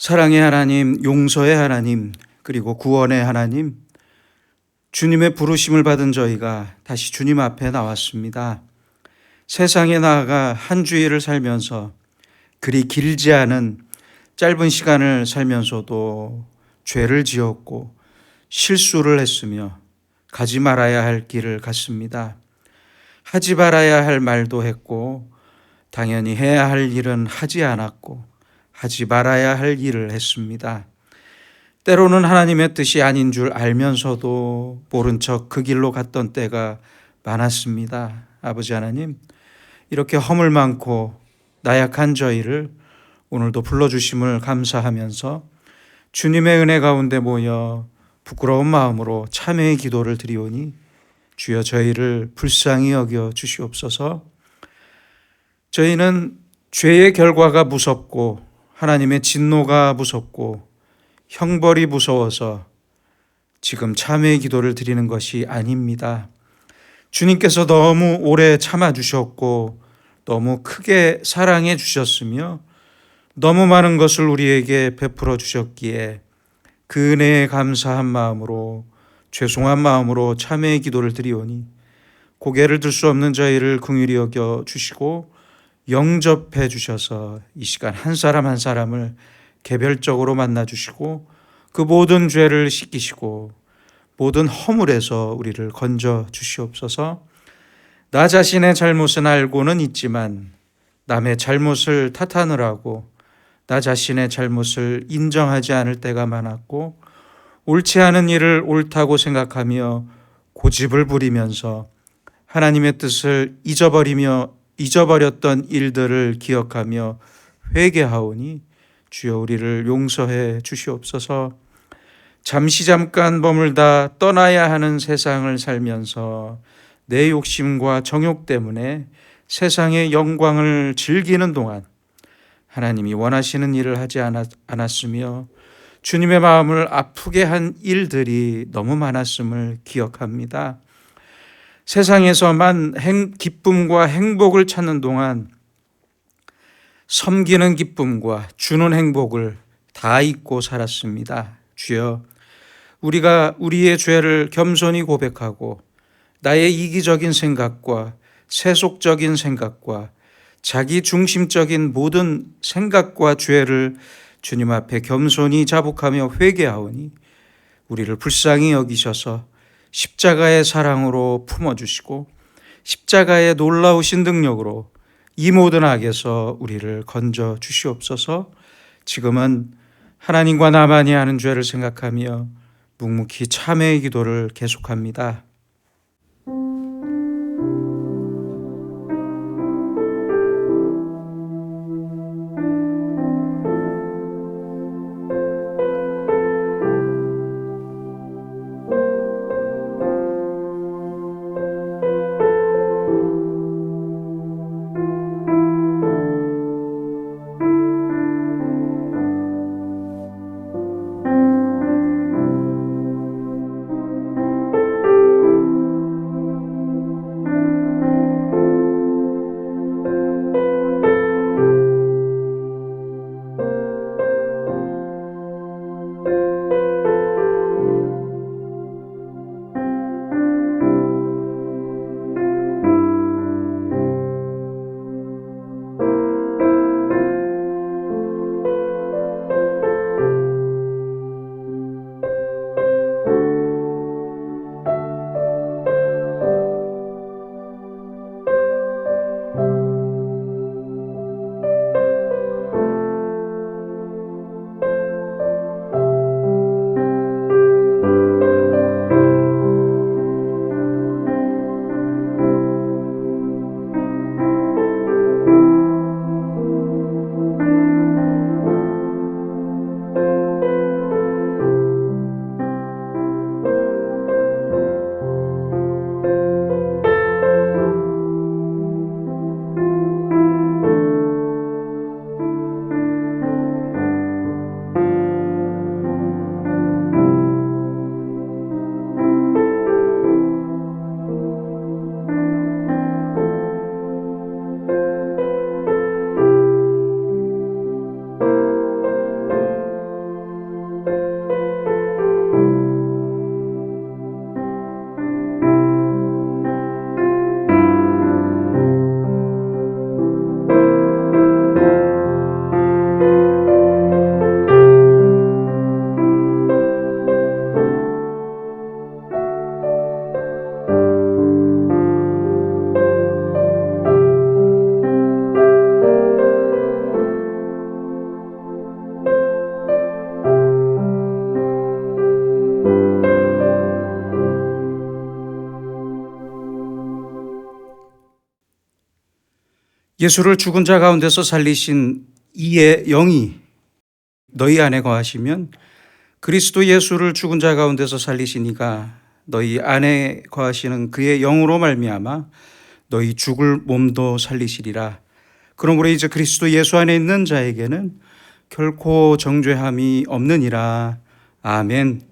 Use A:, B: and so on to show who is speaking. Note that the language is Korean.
A: 사랑의 하나님, 용서의 하나님, 그리고 구원의 하나님, 주님의 부르심을 받은 저희가 다시 주님 앞에 나왔습니다. 세상에 나아가 한 주일을 살면서 그리 길지 않은 짧은 시간을 살면서도 죄를 지었고 실수를 했으며 가지 말아야 할 길을 갔습니다. 하지 말아야 할 말도 했고 당연히 해야 할 일은 하지 않았고 하지 말아야 할 일을 했습니다. 때로는 하나님의 뜻이 아닌 줄 알면서도 모른 척 그 길로 갔던 때가 많았습니다. 아버지 하나님, 이렇게 허물 많고 나약한 저희를 오늘도 불러주심을 감사하면서 주님의 은혜 가운데 모여 부끄러운 마음으로 참회의 기도를 드리오니 주여 저희를 불쌍히 여겨 주시옵소서 저희는 죄의 결과가 무섭고 하나님의 진노가 무섭고 형벌이 무서워서 지금 참회의 기도를 드리는 것이 아닙니다. 주님께서 너무 오래 참아 주셨고 너무 크게 사랑해 주셨으며 너무 많은 것을 우리에게 베풀어 주셨기에 그 은혜에 감사한 마음으로 죄송한 마음으로 참회의 기도를 드리오니 고개를 들 수 없는 저희를 긍휼히 여겨 주시고 영접해 주셔서 이 시간 한 사람 한 사람을 개별적으로 만나 주시고 그 모든 죄를 씻기시고 모든 허물에서 우리를 건져 주시옵소서. 나 자신의 잘못은 알고는 있지만 남의 잘못을 탓하느라고 나 자신의 잘못을 인정하지 않을 때가 많았고 옳지 않은 일을 옳다고 생각하며 고집을 부리면서 하나님의 뜻을 잊어버리며 잊어버렸던 일들을 기억하며 회개하오니 주여 우리를 용서해 주시옵소서. 잠시 잠깐 머물다 떠나야 하는 세상을 살면서 내 욕심과 정욕 때문에 세상의 영광을 즐기는 동안 하나님이 원하시는 일을 하지 않았으며 주님의 마음을 아프게 한 일들이 너무 많았음을 기억합니다. 세상에서만 행, 기쁨과 행복을 찾는 동안 섬기는 기쁨과 주는 행복을 다 잊고 살았습니다. 주여, 우리가 우리의 죄를 겸손히 고백하고 나의 이기적인 생각과 세속적인 생각과 자기 중심적인 모든 생각과 죄를 주님 앞에 겸손히 자복하며 회개하오니 우리를 불쌍히 여기셔서 십자가의 사랑으로 품어주시고 십자가의 놀라우신 능력으로 이 모든 악에서 우리를 건져 주시옵소서 지금은 하나님과 나만이 하는 죄를 생각하며 묵묵히 참회의 기도를 계속합니다. 예수를 죽은 자 가운데서 살리신 이의 영이 너희 안에 거하시면 그리스도 예수를 죽은 자 가운데서 살리신 이가 너희 안에 거하시는 그의 영으로 말미암아 너희 죽을 몸도 살리시리라. 그러므로 이제 그리스도 예수 안에 있는 자에게는 결코 정죄함이 없느니라. 아멘.